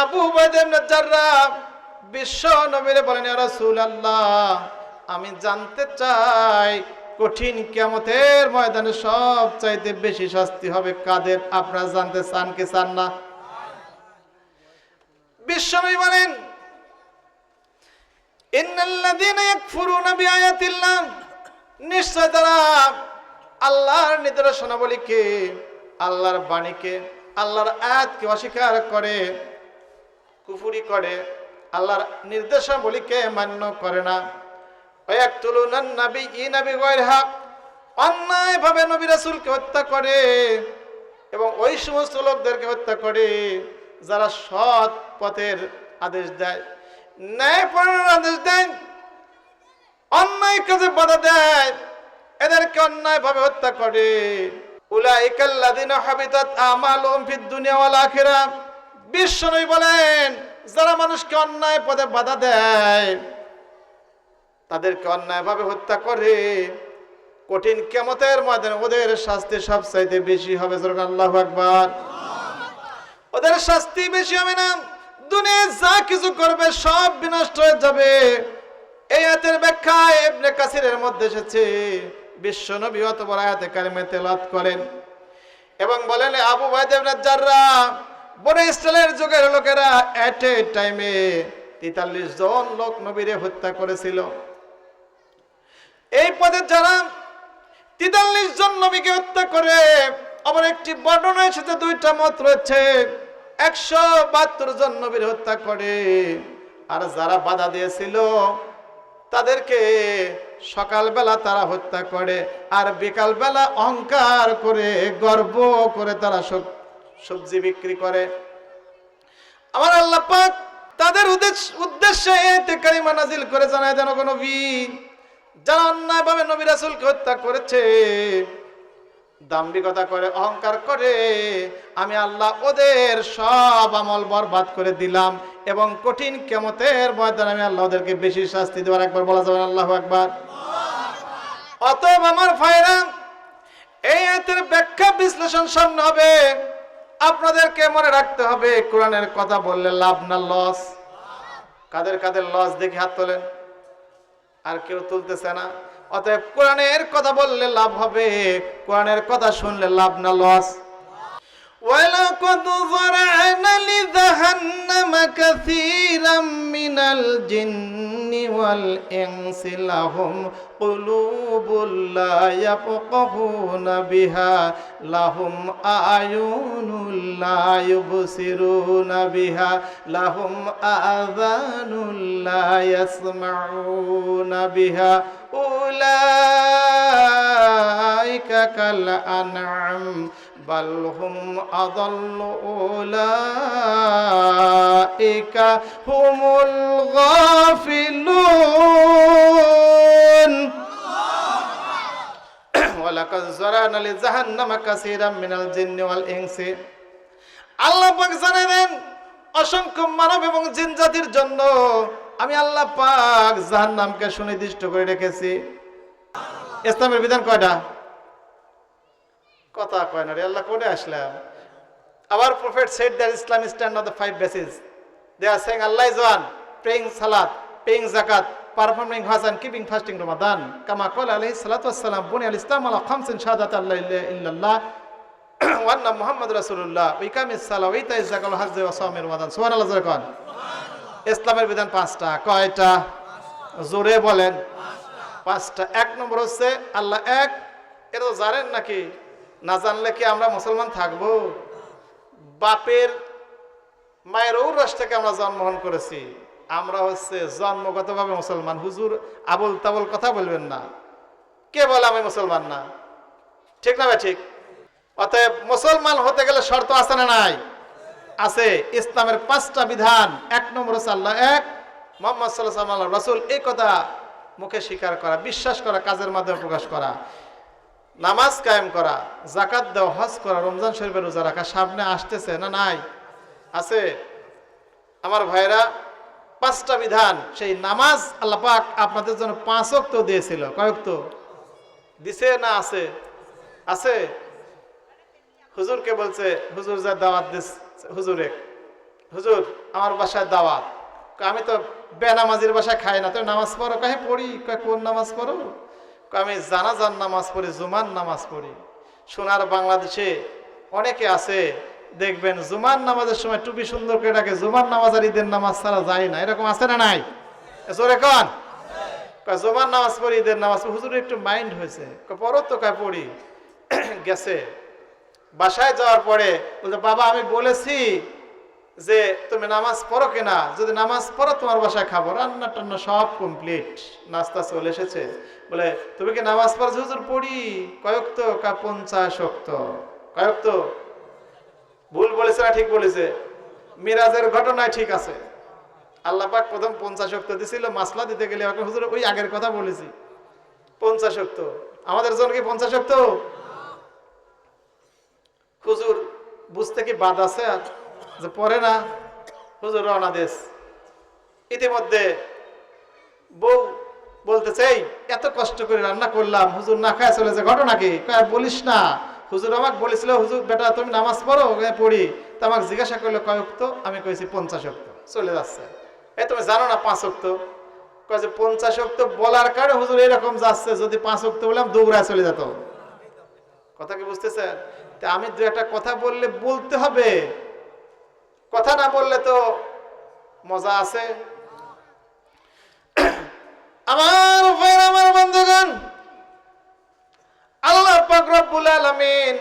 আবু জাররা বিশ্ব নবীরে বলেন, ইয়া রাসূলুল্লাহ, আমি জানতে চাই কঠিন কিয়ামতের ময়দানে সব চাইতে বেশি শাস্তি হবে কাদের? আপনারা জানতে চান কি চান না? বিশ্বনবী বলেন নিশ্চয় তারা আল্লাহর নিদর্শনাবলীকে, আল্লাহর বাণীকে, আল্লাহর আয়াতকে অস্বীকার করে কুফুরি করে, আল্লাহর নির্দেশাবলীকে মান্য করে না। ওয়াক্তুলুনান নাবিয়্যিনা বিগয়রি হক, অন্যায়ভাবে নবী রাসূলকে হত্যা করে এবং ওই সমস্ত লোকদেরকে হত্যা করে, যারা সৎ পথের আদেশ দেয় ন্যায় আদেশ দেয়, অন্যায় কাজে বাধা দেয়, এদেরকে অন্যায় ভাবে হত্যা করে। উলাইকাল্লাযিনা হাবিতাত আমালুহুম ফিদ দুনিয়া ওয়াল আখিরা বিশ্বনবী বলেন, যারা মানুষকে অন্যায় পদে বাধা দেয়, তাদেরকে অন্যায়ভাবে হত্যা করে। কঠিন কেমতের ময়দানে ওদের শাস্তি সবচাইতে বেশি হবে আল্লাহ আকবার। ওদের শাস্তি বেশি হবে না, দুনিয়া যা কিছু করবে সব বিনষ্ট হয়ে যাবে। এই আয়াতের ব্যাখ্যা ইবনে কাসিরের মধ্যে এসেছে, বিশ্ব নবী অত বড় আয়াতে কারিমে তেলাওয়াত করেন এবং বলেন আবু বাইদ ইবনে জাররা বনে ইসরায়েলের যুগের লোকেরা এট এ টাইমে তেতাল্লিশ জন লোক নবীরে হত্যা করেছিল। এই পদে যারা তেতাল্লিশ জন নবীকে হত্যা করে, আবার একটি বর্ণনায় সাথে দুইটা মত রয়েছে। একশো বাহাত্তর জন নবীর হত্যা করে, আর যারা বাধা দিয়েছিল, তাদেরকে সকালবেলা তারা হত্যা করে, আর বিকালবেলা অহংকার করে, গর্ব করে তারা সব- সবজি বিক্রি করে। আমার আল্লাহ তাদের উদ্দেশ্য- এতে নাজিল করে জানায় যেন কোনো নবী যারা অন্যায়ভাবে নবী রাসূলকে হত্যা করেছে, দাম্ভিকতা করে, অহংকার করে। আমি আল্লাহ ওদের সব আমল বরবাদ করে দিলাম এবং কঠিন কেমতের ময়দানে আমি আল্লাহ ওদেরকে বেশি শাস্তি দেওয়ার একবার বলা যাবে আল্লাহু একবার অতএব আমার ভাইরা এই ব্যাখ্যা বিশ্লেষণ সামনে হবে। আপনাদেরকে মনে রাখতে হবে, কোরআনের কথা বললে লাভ না লস কাদের কাদের লস দেখে হাত তোলেন। আর কেউ তুলতেছে না। অতএব কোরআনের কথা বললে লাভ হবে, কোরআনের কথা শুনলে লাভ না লস ولقد ذرعنا لجهنم كثيرا من الجن والإنس لهم قلوب لا يفقهون بها لهم أعين لا يبصرون بها لهم آذان لا يسمعون بها. أولئك كالأنعام بل هم أضل أولئك هم الغافلون ولقد زرعنا لجهنم كثيرا من الجن والإنس আল্লাহ পাক জানেন অসংখ্য মানব এবং জিন জাতির জন্য আমি আল্লাহ পাক জাহান্নামকে সুনির্দিষ্ট করে রেখেছি ইসলামের বিধান কয়টা কথা কয় না রে আল্লাহ কোনে আসলাম? আবার prophet said there Islam stand of the five basis they are saying Allah one paying সালাত পেইং জাকাত পারফর্মিং হাসান কিপিং ফাস্টিং রমাদান কামা কল আলহি সালাতাম বুনি আল ইসলাম আল্লাহ খামসিন শাহাদাত আল্লাহ ইল্লাল্লাহ ওয়ান্না মোহাম্মদ রাসুল্লাহ উইকাম ইসালা উইতা ইজাকাল হাজ ওয়াসামের রমাদান। সুহান আল্লাহ কন। ইসলামের বিধান পাঁচটা। কয়টা? জোরে বলেন। পাঁচটা। এক নম্বর হচ্ছে আল্লাহ এক এটা তো জানেন নাকি? জানলে কি আমরা মুসলমান থাকব? বাপের, মায়ের ঔরস থেকে আমরা জন্মগ্রহণ করেছি। আমরা হচ্ছে জন্মগতভাবে মুসলমান। হুজুর আবল তাবল কথা বলবেন না। কে বলে আমি মুসলমান না? ঠিক না ঠিক? অতএব মুসলমান হতে গেলে শর্ত আছে না নাই? আছে। ইসলামের পাঁচটা বিধান। এক নম্বর আল্লাহ এক, মোহাম্মদ সাল্লাহ রসুল এই কথা মুখে স্বীকার করা, বিশ্বাস করা, কাজের মাধ্যমে প্রকাশ করা। নামাজ কায়েম করা জাকাত দেওয়া হজ করা রমজান শরীফের রোজা রাখা সামনে আসতেছে না নাই? আছে? আমার ভাইরা পাঁচটা বিধান সেই নামাজ আল্লাহ পাক আপনাদের জন্য পাঁচ অক্ত দিয়েছিল। কয়েক তো দিছে না আছে? আছে? হুজুরকে বলছে হুজুর যা দাওয়াত দিস হুজুরে হুজুর আমার বাসায় দাওয়াত। আমি তো বেনামাজির বাসায় খাই না তো নামাজ পড়ো? কাহে পড়ি। কয়, কোন নামাজ পড়ো? আমি জানাজান নামাজ পড়ি, জুমার নামাজ পড়ি। সোনার বাংলাদেশে অনেকে আছে, দেখবেন জুমার নামাজের সময় টুপি সুন্দর করে ডাকে, জুমার নামাজ আর ঈদের নামাজ ছাড়া যায় না। এরকম আছে না নাই? এ জোরে কন। জুমার নামাজ পড়ি, ঈদের নামাজ। হুজুর একটু মাইন্ড হয়েছে। পড়ো তো, কয়, পড়ি। গেছে। বাসায় যাওয়ার পরে বলতে বাবা, আমি বলেছি যে তুমি নামাজ পড়ো কিনা যদি নামাজ পড়ো তোমার বাসায় খাব। রান্না টান্না সব কমপ্লিট নাস্তা চলে এসেছে। বলে তুমি কি নামাজ পড়ছো হুজুর পড়ি। কয়েক তো কা পঞ্চাশ অক্ত কয়েক তো? ভুল বলেছে না ঠিক বলেছে? মিরাজের ঘটনায় ঠিক আছে। আল্লাহ পাক প্রথম পঞ্চাশ অক্ত দিছিল মাসলা দিতে গেলে আমাকে হুজুর ওই আগের কথা বলেছি। পঞ্চাশ অক্ত আমাদের জন্য কি পঞ্চাশ অক্ত হুজুর বুঝতে কি বাদ আছে? আর যে পরে না হুজুর রওনা দেশ। ইতিমধ্যে বউ বলতে চাই এত কষ্ট করে রান্না করলাম হুজুর না খায় চলেছে ঘটনা কি? কয়, বলিস না। হুজুর আমাকে বলেছিল হুজুর বেটা তুমি নামাজ পড়ো পড়ি। তো আমাকে জিজ্ঞাসা করল কয়ক্ত আমি কইছি পঞ্চাশ অক্ত। চলে যাচ্ছে। এই তুমি জানো না পাঁচ অক্ত? কয়েছে পঞ্চাশ অক্ত বলার কারণে হুজুর এরকম যাচ্ছে যদি পাঁচ অক্ত বললাম দৌড়ায় চলে যেত। কথা কি বুঝতেছেন? তা আমি দু একটা কথা বললে বলতে হবে। কথা না বললে তো মজা আছে। আমার ভাইয়ের, আমার বন্ধুগণ, আল্লাহ রব্বুল আলামিন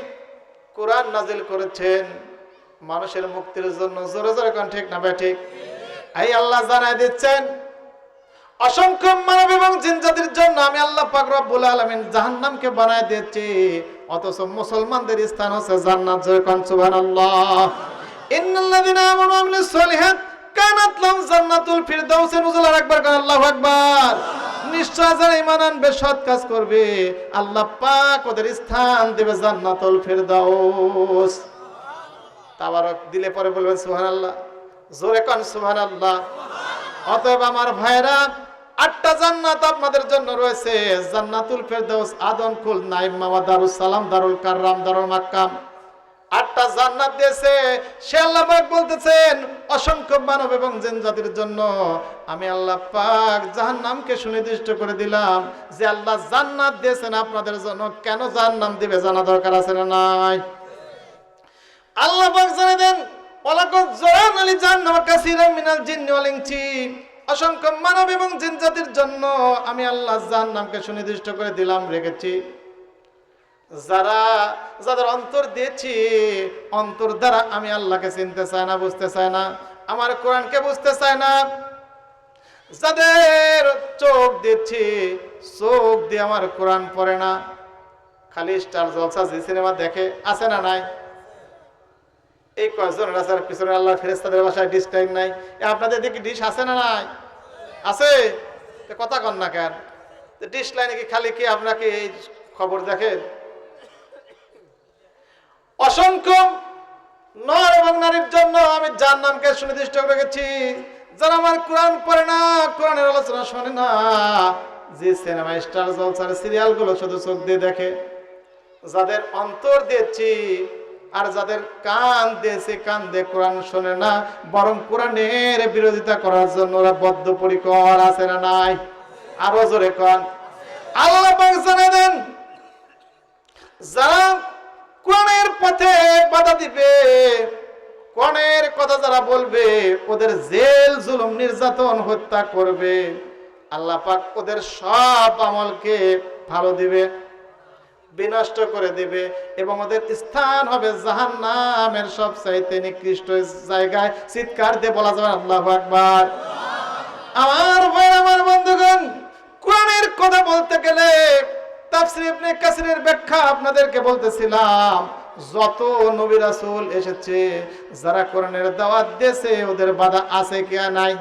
কোরআন নাজিল করেছেন। মানুষের মুক্তির জন্য জোরে জোরে কোন ঠিক না ভাই ঠিক? এই আল্লাহ জানাই দিচ্ছেন, অসংখ্য মানব এবং জিন জাতির জন্য আমি আল্লাহ পাক আলামিন জাহান্নামকে বানায় দিয়েছি। অথচ মুসলমানদের স্থান হচ্ছে জান্নাত জয় কোন সুবহানাল্লাহ। ইন্নাল্লাযিনা ফিরদাউস আল্লাহু ফিরদাউস। দিলে পরে বলবেন জোরে কোন অতএব আমার ভাইরা আটটা জান্নাত আপনাদের জন্য রয়েছে। জান্নাতুল ফেরদৌস আদন কুল নাইম মামা দারুস সালাম, দারুল কাররাম, দারুল মাক্কাম। আটটা জান্নাত দিয়েছে। সে আল্লাহ পাক বলতেছেন, অসংখ্য মানব এবং জিন জাতির জন্য আমি আল্লাহ পাক জাহান্নামকে সুনির্দিষ্ট করে দিলাম যে আল্লাহ জান্নাত দিয়েছেন আপনাদের জন্য। কেন জাহান্নাম দিবে জানা দরকার আছে না নাই? আল্লাহ পাক জানে দেন ওয়ালাকাদ জারানা লি জাহান্নামা কাসীরাম মিনাল জিন্নি ওয়াল ইনসি। অসংখ্য মানব এবং জিন জাতির জন্য আমি আল্লাহ জাহান্নামকে সুনির্দিষ্ট করে দিলাম, রেখেছি। যারা, যাদের অন্তর দিয়েছি, অন্তর দ্বারা আমি আল্লাহকে চিনতে চায় না, বুঝতে চায় না। আমার কোরআনকে বুঝতে চায় না। যাদের চোখ দিচ্ছি চোখ দিয়ে আমার কোরআন পড়ে না। খালি স্টার জলসা জি সিনেমা দেখে, আছে না নাই? এই কয়জন রাজার পিছনে আল্লাহ ফেরেস্তাদের বাসায় ডিশ টাইম নাই? আপনাদের দিকে ডিশ আছে না নাই? আছে? কথা কন না কেন? ডিশ লাইনে কি খালি কি আপনাকে এই খবর দেখেন অসংখ্য নর এবং নারীর জন্য আমি যার নামকে সুনির্দিষ্ট রেখেছি। যারা আমার কোরআন পড়ে না, কোরআনের আলোচনা শোনে না, যে সিনেমা স্টার, জলসার সিরিয়ালগুলো শুধু চোখ দিয়ে দেখে। যাদের অন্তর দিয়েছি আর যাদের কান দিয়েছে, কান দিয়ে কোরআন শোনে না, বরং কোরআনের বিরোধিতা করার জন্য ওরা বদ্ধপরিকর আছে না নাই? আরও জোরে কন। আল্লাহ জানাই দেন, যারা কোরআনের পথে বাধা দিবে। কোরআনের কথা যারা বলবে, ওদের জেল, জুলুম, নির্যাতন, হত্যা করবে। আল্লাহ পাক ওদের সব আমলকে ভালো দিবে, বিনষ্ট করে দিবে এবং ওদের স্থান হবে জাহান নামের সব চাইতে নিকৃষ্ট জায়গায়। চিৎকার দিয়ে বলা যাবে আল্লাহ আকবার। আমার ভাই আমার বন্ধুগণ, কোরআনের কথা বলতে গেলে তাফসীর ইবনে কাসিরের ব্যাখ্যা আপনাদেরকে বলতেছিলাম, যত নবী রাসূল এসেছে, যারা কোরআনের দাওয়াত দিয়েছে, ওদের বাধা আছে কি নাই?